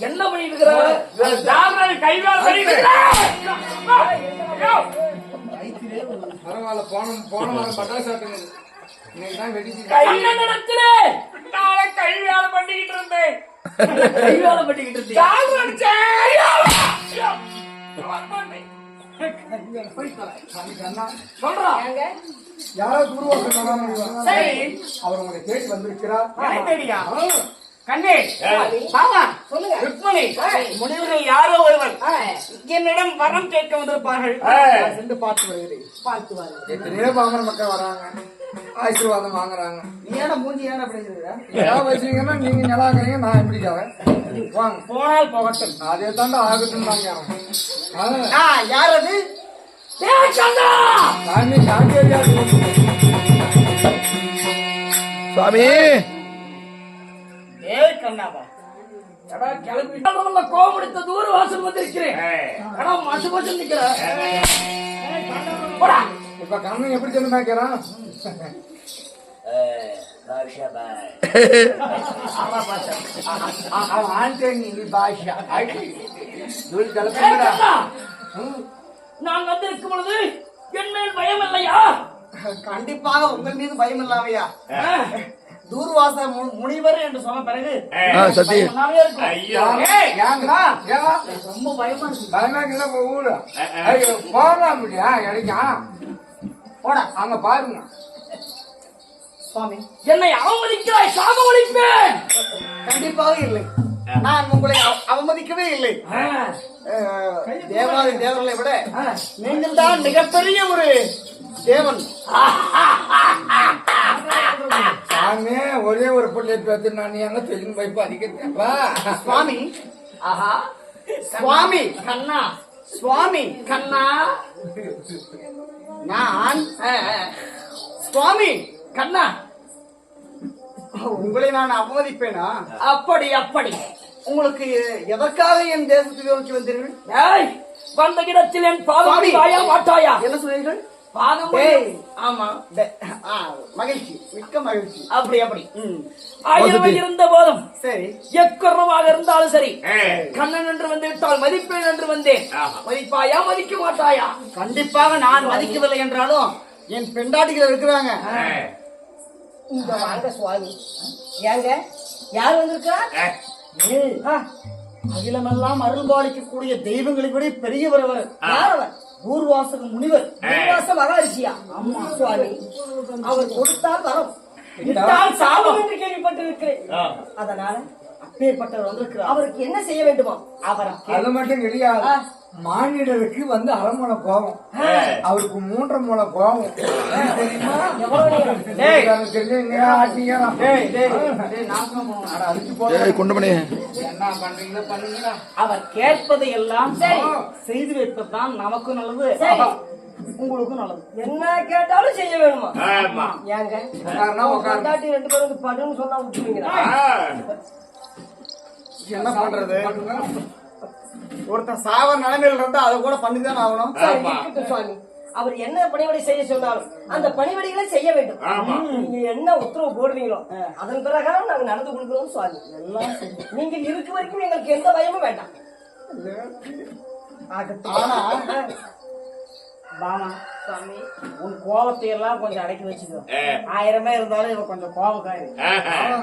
என்ன பண்ணிட்டு பரவாயில்ல போன போன வாரம் பட்டாசு இன்னைக்கு தான் வெடிச்சு. நாளை கை வேலை பண்ணிக்கிட்டு இருந்தேன். கை வேலை பண்ணிக்கிட்டு இருந்தேன். சொல்றா. யாரோ துருவாசம் சரி. அவர் உங்களை தேடி வந்திருக்கிறார். தேடியா? கண்ணே பாவா சொல்லுங்க. ருக்மணி முடிவுகள் யாரோ ஒருவர் என்னிடம் வரம் கேட்க வந்திருப்பார்கள். நான் சென்று பார்த்து வருகிறேன். பார்த்து வாரு எத்தனையோ பாமர மக்கள் வராங்க. ஆசீர்வாதம் வாங்குறாங்க. நீ ஏன மூஞ்சி ஏன அப்படி இருக்கிற ஏதாவது வச்சீங்கன்னா நீங்க நான் எப்படி வாங்க. போனால் போகட்டும். அதே தாண்டா ஆகட்டும் ஆ யார் அது சந்திரா! சாமி! ஏய் கண்ணாவா? தூர வாசல் வந்திருக்கிறேன். எடா மாசு மாசம் நிக்கிறேன் இப்ப கண்ணன் எப்படி கலப்புடா கண்ணா! நான் வந்திருக்கும் பொழுது என் மேல் பயம் இல்லையா? கண்டிப்பாக உங்கள் மீது பயம் இல்லாமையா. தூர்வாச முனிவர் என்று சொன்ன பிறகு ஆ சத்தி. பயம் இல்லாமையே இருக்கும். ஏய், ஏங்கடா ஏன் ரொம்ப பயமா இருக்கு. ஊரு. ஐயோ, போகலாம் முடியா கிடைக்கா போடா. அங்க பாருங்க. சுவாமி. என்னை அவமதிக்கிறாய் சாகவளிப்பேன் கண்டிப்பாக இல்லை. நான் உங்களை அவ- அவமதிக்கவே இல்லை. தேவாதி தேவர்களை விட நீங்கள் தான் மிகப்பெரிய ஒரு தேவன். சாமி ஒரே ஒரு பிள்ளை பேத்து நான் எங்க தெரிஞ்சு போய் பதிக்கிறேன்ப்பா சுவாமி. ஆஹா. சுவாமி. கண்ணா. சுவாமி. கண்ணா. நான். சுவாமி. கண்ணா. உங்களை நான் அவமதிப்பேனா? அப்படி அப்படி. உங்களுக்கு எதற்காக என் தேசத்தை நோக்கி வந்தீர்கள்? ஏய் வந்த இடத்தில் என் பாதம் சுவாமி. வாயா மாட்டாயா? என்ன சொன்னீர்கள்? பாதம். ஆமா. மகிழ்ச்சி. மிக்க மகிழ்ச்சி. அப்படி அப்படி. ஆயிரம் இருந்த போதும் சரி. எக்குறமாக இருந்தாலும் சரி கண்ணன் என்று வந்து விட்டால் மதிப்பேன் என்று வந்தேன். மதிப்பாயா மதிக்க மாட்டாயா? கண்டிப்பாக நான் மதிக்கவில்லை என்றாலும் என் பெண்டாட்டிகள் இருக்கிறாங்க. வாங்க சுவாமி. ஏங்க யார் வந்திருக்கா அகிலமெல்லாம் அருள்பாலிக்கக்கூடிய தெய்வங்களை விட பெரியவர் அவர். யார் அவர்? ஊர்வாசக முனிவர். உல்லாச மகாரிஷியா ஆமா. சுவாமி. அவர் கொடுத்தால் வரும். சாபம் என்று கேள்விப்பட்டிருக்கிறேன். அதனால அப்பேற்பட்டவர் வந்திருக்கிறார். அவருக்கு என்ன செய்ய வேண்டுமா அவரை அது மட்டும் கிடையாது. மானிடருக்கு வந்து அரை முளை கோபம் அவருக்கு மூன்றரை முளை கோபம். தெரியுமா? என்ன பண்றீங்களோ பண்ணுங்களா அவர் கேட்பதை எல்லாம் சரி. செய்து வைப்பதுதான் நமக்கும் நல்லது. உங்களுக்கும் நல்லது. என்ன கேட்டாலும் செய்ய வேணுமா? ஏங்க ரெண்டு பேரும் படுன்னு சொன்னா விட்டுருவீங்களா? என்ன பண்றது? ஒருத்தன் சாவர நிலைமையில இருந்தா அதை கூட பண்ணிதான் ஆகணும். சரி, இருக்கட்டும் சுவாமி அவர் என்ன பணிவிடை செய்ய சொன்னாலும் அந்த பணிவிடைகளை செய்ய வேண்டும். நீங்க என்ன உத்தரவு போடுவீங்களோ அதன் பிரகாரம் நாங்க நடந்து கொடுக்கிறோம் சுவாமி. எல்லாம் சரி. நீங்க இருக்க வரைக்கும் எங்களுக்கு எந்த பயமும் வேண்டாம். ஆனா பாமா சுவாமி உன் கோபத்தை எல்லாம் கொஞ்சம் அடக்கி வச்சுக்கோ. ஆயிரமே இருந்தாலும் இவ கொஞ்சம் கோபக்காரி.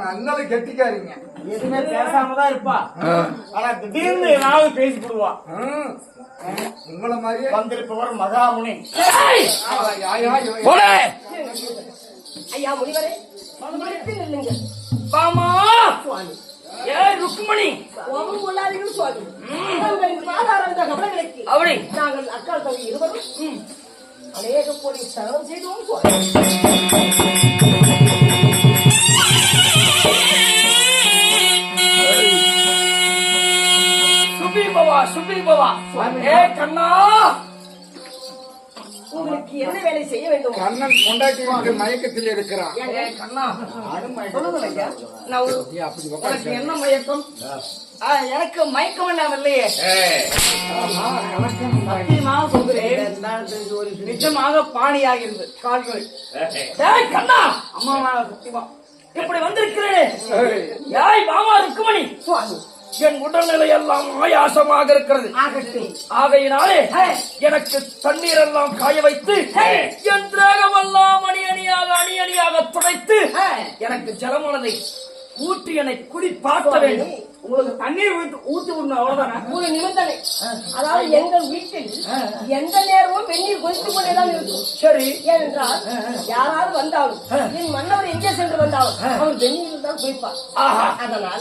அண்ணால கெட்டிக்காரீங்க எதுவுமே பேசாம தான் இருப்பா ஆனா திடீர்னு ஏதாவது பேசி போடுவா. ம். உங்களை மாதிரியே. வந்திருப்பவர் மகாமுனி. ஐயா முனிவரே. சுவாமி. ஏய் ருக்மணி. கோபம் கொள்ளாதீர்கள் சுவாமி நாங்கள் பாதாரந்த கவலைகளுக்கு அப்படி. நாங்கள் அக்கால் தம்பி இருவரும் அநேக கோடி சரணம் செய்தோம் சுவாமி சுபி பவா சுபி பவா ஏ கண்ணா. என்ன வேலை செய்ய வேண்டும்? கண்ணன் கொண்டாட்டி மயக்கத்தில் இருக்கிறான். கண்ணா. உனக்கு. என்ன மயக்கம்? எனக்கு மயக்கம் எல்லாம் இல்லையே. சத்தியமாக சொல்கிறேன். நிஜமாக பாணியாகிறது கால்கள். ஏய் கண்ணா. அம்மா சத்தியமா. இப்படி வந்திருக்கிறேன்? ஏய், ஏய் மாமா ருக்குமணி சுவாமி. என் உடல்நிலை எல்லாம் ஆயாசமாக இருக்கிறது ஆகையினாலே. எனக்கு தண்ணீர் எல்லாம் காய வைத்து. என் திரேகமெல்லாம் அணி அணியாக அணி அணியாக துடைத்து. எனக்கு ஜலமானதை ஊற்றி என்னை குடிப்பாட்ட வேண்டும் உங்களுக்கு தண்ணீர் ஊத்து ஊத்தி விடணும் அவ்வளவுதானே? ஒரு நிபந்தனை அதாவது எங்கள் வீட்டில் எந்த நேரமும் வெந்நீர் கொதித்துக் கொண்டேதான் இருக்கும். சரி. ஏனென்றால் யாராவது வந்தாலும் என் மன்னவர் எங்கே சென்று வந்தாலும் அவர் வெந்நீரில் தான் குளிப்பார். அதனால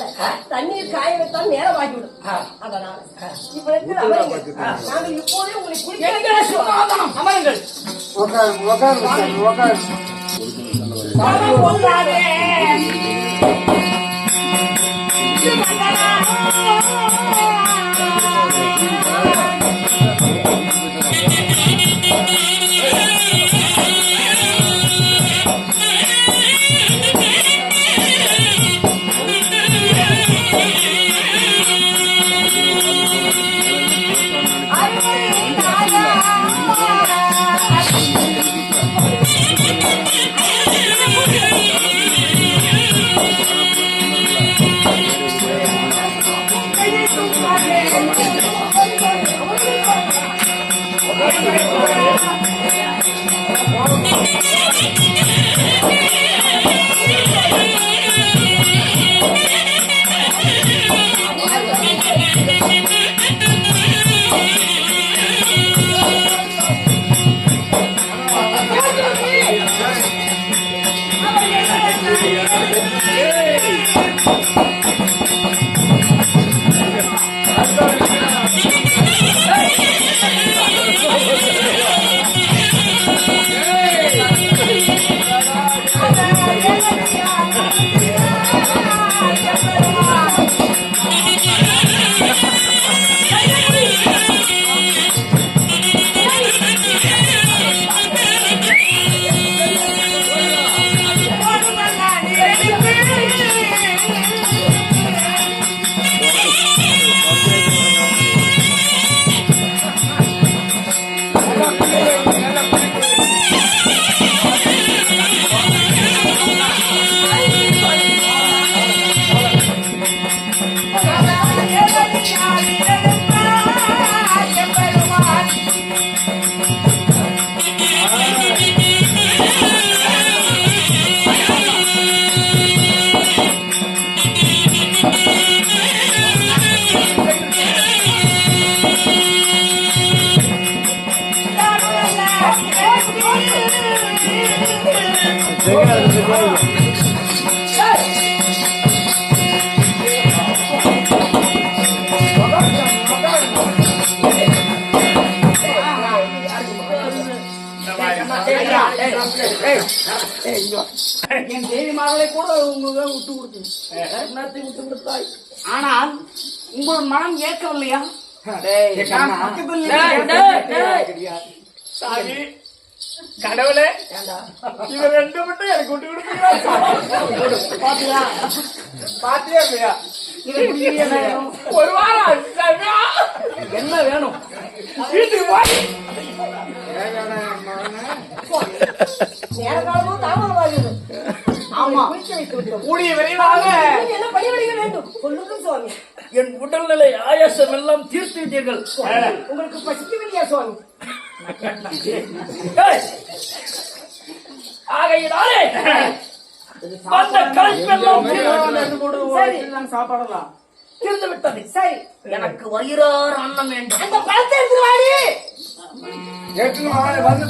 தண்ணீர் காய வைத்தால் நேரமாகிவிடும் அதனால இவ்விடத்தில் அமருங்கள் நாங்கள் இப்போதே உங்களை குளிக்க அமருங்கள். உட்காருங்க உட்காருங்க சாமி, Thank you. Amen. என் தேவி மகளை கூட உங்களுக்கு விட்டு கொடுத்தீங்க விட்டு கொடுத்தாய் ஆனால் உங்கள் மனம் ஏற்கவில்லையா நான் பக்கத்தில் கடவுளே இவர் ரெண்டு மட்டும் எனக்கு விட்டு கொடுத்தீங்களா பாத்தியா? இல்லையா? ஒரு வாரம். என்ன வேணும்? வீட்டுக்கு போய் நேர காலமும் தாமதமாகிறது ஆமா. கூடிய விரைவாக என்ன பணிபடிக்க வேண்டும்? சொல்லுங்கள் சுவாமி. என் உடல்நிலை ஆயாசம் எல்லாம் தீர்த்து விட்டீர்கள். உங்களுக்கு பசிக்கவில்லையா சுவாமி! ஆகையினாலே வந்த கலைப்பெல்லாம் சரி சாப்பாடலாம் தீர்ந்து விட்டது சரி எனக்கு வயிறார் அன்னம் வேண்டும் அந்த பழத்தை எடுத்து வாடி எட்டு வந்து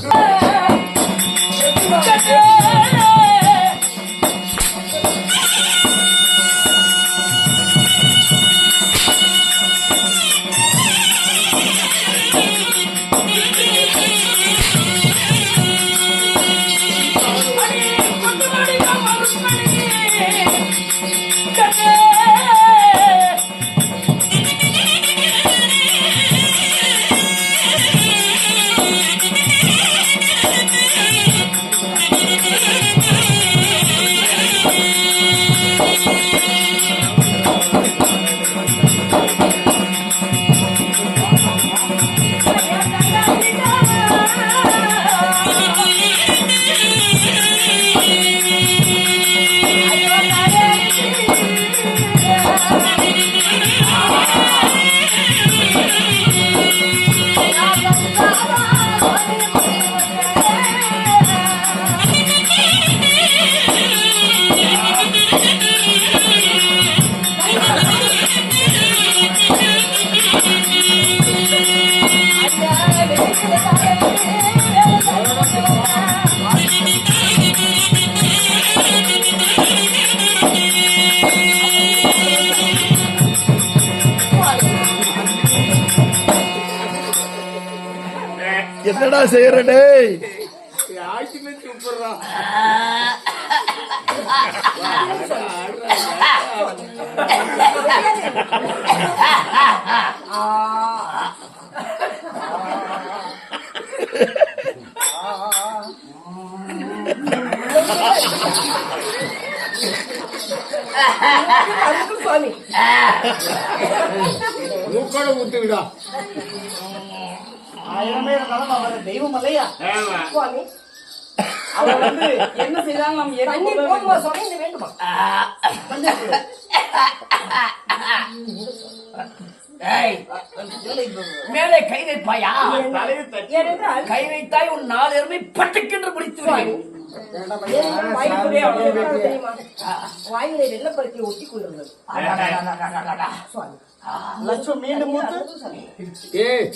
என்னடா செய்யற டேய்? சுவாமி மூக்கோட ஊத்துவிடா. ஆயிரமே இருந்தாலும் அவர் தெய்வம் இல்லையா ஆமா. சுவாமி அவர் வந்து என்ன செய்தாலும் நம்ம தண்ணீர் போதுமா சுவாமி? இந்த வேண்டுமா? ஏய், மேலே கை வைப்பாயா? தலையை தட்டி ஏனென்றால் கை வைத்தாய் உன் நாலு எருமை பட்டுக்கென்று பிடித்து வாயிலே வெள்ளப்பருத்தி ஒட்டி கொண்டிருந்தது அடடடடடடடா. சுவாமி லட்சம் மீண்டும் மூத்து சுவாமி ஏய்